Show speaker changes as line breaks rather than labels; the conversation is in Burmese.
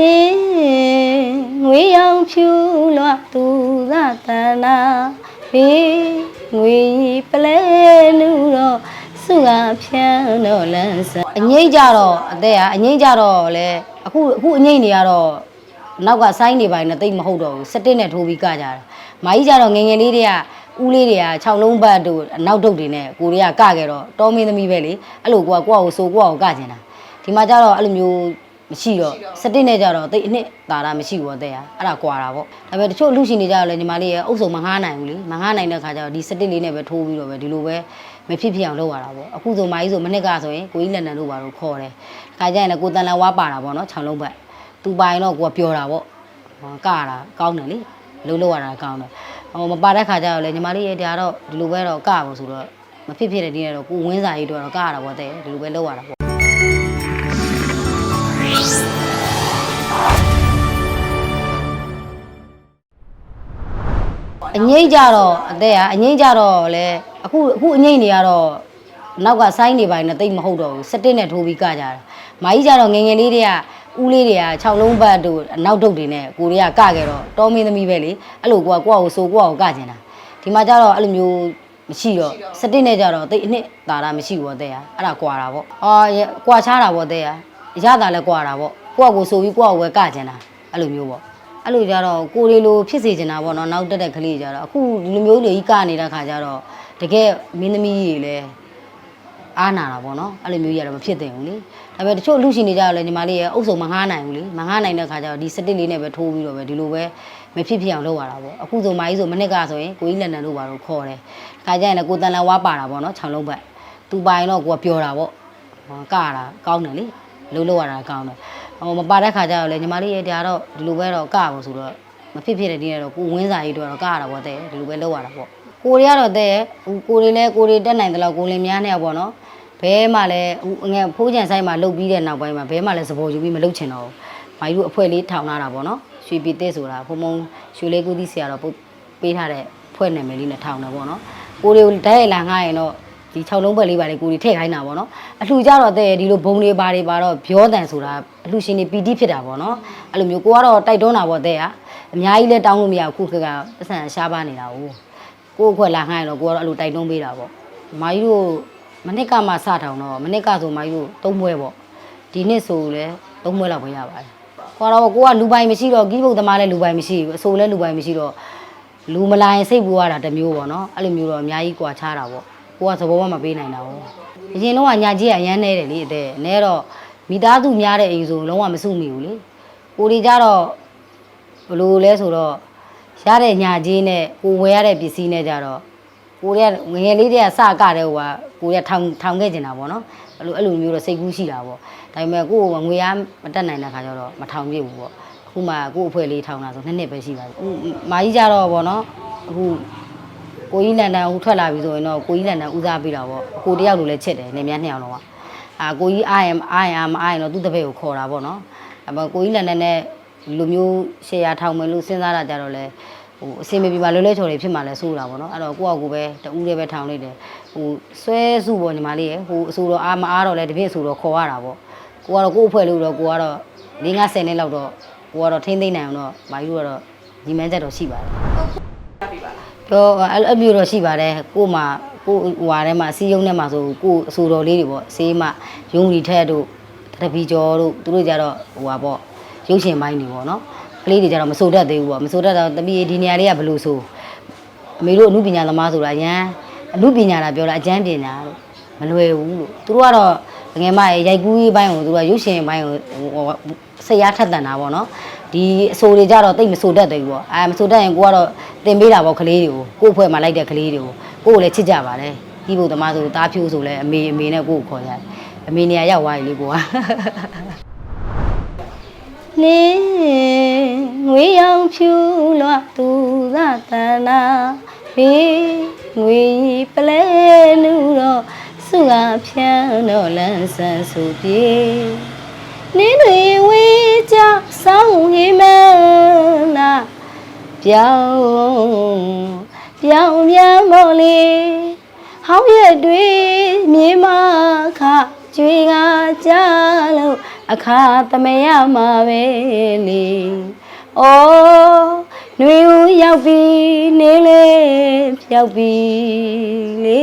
နေငွေရောင်ဖြူလွသူသာတနာဘေးငွေပလဲနူတော့စုကဖြန်းတော့လန်းဆန်းအငိမ့်ကြတော့အသက်ကအငိမ့်ကြတော့လေအခုအခုအငိမ့်နေရတော့နောက်ကဆိုင်းနေပိုင်းနဲ့တိတ်မဟုတ်တော့ဘူးစတစ်နဲ့ထိုးပြီးကကြတာမာကြီးကြတော့ငယ်ငယ်လေးတွေကဦးလေးတွေက6လုံးဘတ်တို့အနောက်တုတ်တွေနဲ့ကိုတွေကကခဲ့တော့တောမင်းသမီးပဲလေအဲ့လိုကိုကကိုကကိုဆိုကိုကကိုကကျင်တာဒီမှာကြတော့အဲ့လိုမျိုး မရှိတော့စတစ်နဲ့ကြတော့တိတ်အနှစ်သာတာမရှိဘူးတဲ့ရအဲ့ဒါကွာတာပေါ့ဒါပေမဲ့တချို့လူရှင်တွေကြတော့လေညီမလေးရဲ့အုပ်စုံမငှားနိုင်ဘူးလေမငှားနိုင်တဲ့ခါကျတော့ဒီစတစ်လေးနဲ့ပဲထိုးပြီးတော့ပဲဒီလိုပဲမဖြစ်ဖြစ်အောင်လုပ်ရတာပေါ့အခုဆိုမာကြီးဆိုမနစ်ကဆိုရင်ကိုကြီးလက်နံတို့ပါတော့ခေါ်တယ်ခါကျရင်လည်းကိုတန်လန်ဝါပါတာပေါ့နော်6လုံးဘတ်သူပိုင်တော့ကိုကပြောတာပေါ့ဟောကရတာကောင်းတယ်လေလှုပ်လှုပ်ရတာကောင်းတယ်ဟိုမပါတဲ့ခါကျတော့လေညီမလေးရဲ့ဒါတော့ဒီလိုပဲတော့ကပါဆိုတော့မဖြစ်ဖြစ်တဲ့ဒီနဲ့တော့ကိုဝင်းစာကြီးတော့ကရတာပေါ့တဲ့ဒီလိုပဲလုပ်ရတာပေါ့ အငိမ့်ကြတော့အသက်ကအငိမ့်ကြတော့လေအခုအခုအငိမ့်နေရတော့နောက်ကဆိုင်းနေပိုင်းနဲ့တိတ်မဟုတ်တော့ဘူးစတစ်နဲ့ထိုးပြီးကကြတာမာကြီးကြတော့ငယ်ငယ်လေးတွေကဦးလေးတွေက6လုံးဘတ်တို့အနောက်တုတ်တွေနဲ့ကိုတွေကကခဲ့တော့တောမင်းသမီးပဲလေအဲ့လိုကိုကကိုကကိုဆိုကိုကကိုကကျင်တာဒီမှာကြတော့အဲ့လိုမျိုးမရှိတော့စတစ်နဲ့ကြတော့တိတ်အနှစ်သာတာမရှိဘူးတဲ့ရအဲ့ဒါကွာတာပေါ့အာကွာချားတာပေါ့တဲ့ရရတာလည်းကွာတာပေါ့ကိုကကိုဆိုပြီးကိုကကိုပဲကကျင်တာအဲ့လိုမျိုးပေါ့ အဲ့လိုကြတော့ကိုရီလိုဖြစ်စေချင်တာပေါ့နော်နောက်တက်တဲ့ကလေးကြတော့အခုဒီလိုမျိုးတွေကြီးကနေတဲ့ခါကျတော့တကယ်မင်းသမီးကြီးလည်းအားနာတာပေါ့နော်အဲ့လိုမျိုးကြီးကတော့မဖြစ်သင့်ဘူးလေဒါပေမဲ့တချို့လူရှင်တွေကြတော့လည်းညီမလေးရဲ့အုပ်စုံမငှားနိုင်ဘူးလေမငှားနိုင်တဲ့ခါကျတော့ဒီစတစ်လေးနဲ့ပဲထိုးပြီးတော့ပဲဒီလိုပဲမဖြစ်ဖြစ်အောင်လုပ်ရတာပေါ့အခုဆိုမာကြီးဆိုမနစ်ကဆိုရင်ကိုကြီးလက်နံတို့ပါတော့ခေါ်တယ်ခါကျရင်လည်းကိုတန်လန်ဝါပါတာပေါ့နော်6လုံးဘတ်သူပိုင်တော့ကိုကပြောတာပေါ့ဟောကရတာကောင်းတယ်လေလှုပ်လှုပ်ရတာကောင်းတယ် ဟိုမပါတဲ့ခါကျတော့လေညီမလေးရဲ့ဒါတော့ဒီလိုပဲတော့ကပါဆိုတော့မဖြစ်ဖြစ်တဲ့ဒီနဲ့တော့ကိုဝင်းစာကြီးတော့ကရတာပေါ့တဲ့ဒီလိုပဲလုပ်ရတာပေါ့ကိုတွေကတော့တဲ့ဟိုကိုတွေလည်းကိုတွေတက်နိုင်တယ်လို့ကိုလင်များနေရပေါ့နော်ဘဲမှလည်းဟိုငယ်ဖိုးချန်ဆိုင်မှာလှုပ်ပြီးတဲ့နောက်ပိုင်းမှာဘဲမှလည်းစပေါ်ယူပြီးမလှုပ်ချင်တော့ဘူးမိုင်းတို့အဖွဲလေးထောင်လာတာပေါ့နော်ရွှေပြည်တဲ့ဆိုတာဖုံဖုံရွှေလေးကူသီးဆရာတော့ပို့ပေးထားတဲ့ဖွဲ့နာမည်လေးနဲ့ထောင်တယ်ပေါ့နော်ကိုတွေကိုဓာတ်ရိုက်လာငှားရင်တော့ဒီ6လုံးဘက်လေးပါလေကိုတွေထည့်ခိုင်းတာပေါ့နော်အလှကြတော့တဲ့ဒီလိုဘုံတွေပါတွေပါတော့ပြောတန်ဆိုတာ အလှရှင်တွေပီတိဖြစ်တာပေါ့နော်အဲ့လိုမျိုးကိုကတော့တိုက်တွန်းတာပေါ့တဲ့ဟာအများကြီးလဲတောင်းလို့မရဘူးခုခက်ကပတ်စံရှားပါနေတာ哦ကိုအခွက်လာငှားရင်တော့ကိုကတော့အဲ့လိုတိုက်တွန်းပေးတာပေါ့မာကြီးတို့မနစ်ကမှစထောင်တော့မနစ်ကဆိုမာကြီးတို့သုံးပွဲပေါ့ဒီနှစ်ဆိုလဲသုံးပွဲလောက်ပဲရပါတယ်ခေါ်တော့ကိုကလူပိုင်မရှိတော့ကြီးဘုတ်သမားလည်းလူပိုင်မရှိဘူးအဆိုလည်းလူပိုင်မရှိတော့လူမလာရင်စိတ်ပူရတာတစ်မျိုးပေါ့နော်အဲ့လိုမျိုးတော့အများကြီးကွာခြားတာပေါ့ကိုကသဘောမပေးနိုင်တာပေါ့အရင်တော့ညာကြီးကအရန်နေတယ်လေအတဲ့နဲတော့ မိသားစုများတဲ့အိမ်ဆိုလုံးဝမစုမိဘူးလေကိုဒီကြတော့ဘလို့လဲဆိုတော့ရတဲ့ညာကြီးနဲ့ကိုဝယ်ရတဲ့ပစ္စည်းနဲ့ကြတော့ကိုတွေကငယ်ငယ်လေးတွေကစကတဲ့ဟိုကကိုတွေကထောင်ထောင်ခဲ့ကျင်တာပေါ့နော်အဲ့လိုအဲ့လိုမျိုးတော့စိတ်ကူးရှိတာပေါ့ဒါပေမဲ့ကိုကငွေရမတက်နိုင်တဲ့ခါကျတော့မထောင်ပြဘူးပေါ့အခုမှကို့အဖွဲ့လေးထောင်တာဆိုနှစ်နှစ်ပဲရှိပါပြီမာကြီးကြတော့ပေါ့နော်အခုကိုကြီးလန်တန်ဦးထွက်လာပြီဆိုရင်တော့ကိုကြီးလန်တန်ဦးစားပေးတာပေါ့ကိုတယောက်လိုလည်းချစ်တယ်နေမြန်းနှစ်ယောက်လုံးက အာကိုကြီးအားရင်အားရင်မအားရင်တော့သူ့တပည့်ကိုခေါ်တာပေါ့နော်အမကိုကြီးလန်တန်နဲ့လူမျိုးရှေ့ရထောင်မယ်လို့စဉ်းစားတာကြတော့လေဟိုအစင်မပြေပါလွဲလွဲချော်တွေဖြစ်မှလည်းစိုးတာပေါ့နော်အဲ့တော့ကိုယ့်အကူပဲတူးလေးပဲထောင်လိုက်တယ်ဟိုဆွဲစုပေါ့ညီမလေးရဟိုအဆူတော့အာမအားတော့လဲတပြည့်အဆူတော့ခေါ်ရတာပေါ့ကိုကတော့ကိုယ့်အဖွဲ့လို့တော့ကိုကတော့၄၅၀နှစ်လောက်တော့ကိုကတော့ထိမ့်သိမ့်နိုင်အောင်တော့မာကြီးတို့ကတော့ညီမန်းချက်တော့ရှိပါတယ်တော့အဲ့အဲ့မျိုးတော့ရှိပါတယ်ကို့မှာ ကို့ဟိုဟာထဲမှာစီးရုံးထဲမှာဆိုကို့အဆူတော်လေးတွေပေါ့ဆေးမယုံလီထက်တို့တပီကျော်တို့သူတို့ကြတော့ဟိုဟာပေါ့ရုပ်ရှင်ပိုင်းတွေပေါ့နော်ကလေးတွေကြတော့မစိုးတတ်သေးဘူးပေါ့မစိုးတတ်တော့တပီဒီနေရာလေးကဘယ်လိုဆိုအမေတို့အမှုပညာသမားဆိုတာရန်အမှုပညာတာပြောတာအကျမ်းပညာလို့မလွယ်ဘူးလို့သူတို့ကတော့ငယ်မရဲ့ရိုက်ကူးရေးပိုင်းကိုသူကရုပ်ရှင်ပိုင်းကိုဟိုစိတ်ရထက်တန်တာပေါ့နော်ဒီအဆိုတွေကြတော့တိတ်မဆိုတတ်သေးဘူးပေါ့အဲမဆိုတတ်ရင်ကိုကတော့တင်ပေးတာပေါ့ကလေးတွေကိုကို့အဖွဲ့မှာလိုက်တဲ့ကလေးတွေကို ကို့ကိုလည်းချစ်ကြပါတယ်ဒီဘုံသမားဆိုတားဖြိုးဆိုလဲအမေအမေနဲ့ကို့ကိုခေါ်ရတယ်အမေနေရာရောက်သွားပြီလေကိုကနေငွေရောင်ဖြူလွသူသာတနာဘေးငွေပလဲနူတော့စုကဖြန်းတော့လန်းဆန်းစုပြေနေတွေဝေးကြဆောင်းဟိမနာပြောင်း ပြောင်းပြန်မော်လေဟောင်းရက်တွေမြေမခကျွေးကကြလို့အခါသမယမှာပဲလေ။အော်နှွေဦးရောက်ပြီနေလေဖြောက်ပြီလေ